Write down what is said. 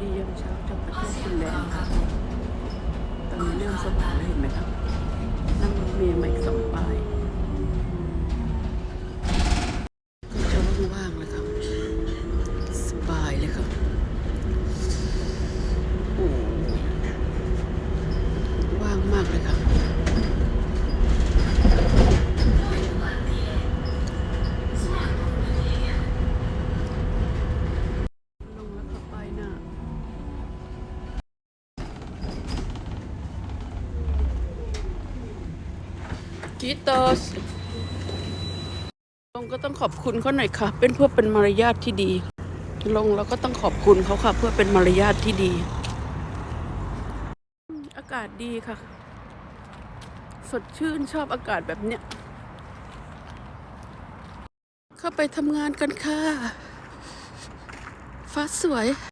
ดียามเช้าจากประเทศฟินแลนด์ค่ะตอนนี้เริ่มสว่างแล้วเห็นไหมครับ นั่งรถเมล์มาอีกสองป้ายก็จะว่างๆเลยครับ สบายเลยครับโอ้ว่างมากเลยครับ ลงแล้วขับไปน่ะ กีตอสลงก็ต้องขอบคุณเขาหน่อยค่ะ เป็นเพื่อเป็นมารยาทที่ดี ลงแล้วก็ต้องขอบคุณเขาค่ะ เพื่อเป็นมารยาทที่ดี อากาศดีค่ะ สดชื่นชอบอากาศแบบเนี้ย เข้าไปทำงานกันค่ะ ฟ้าสวย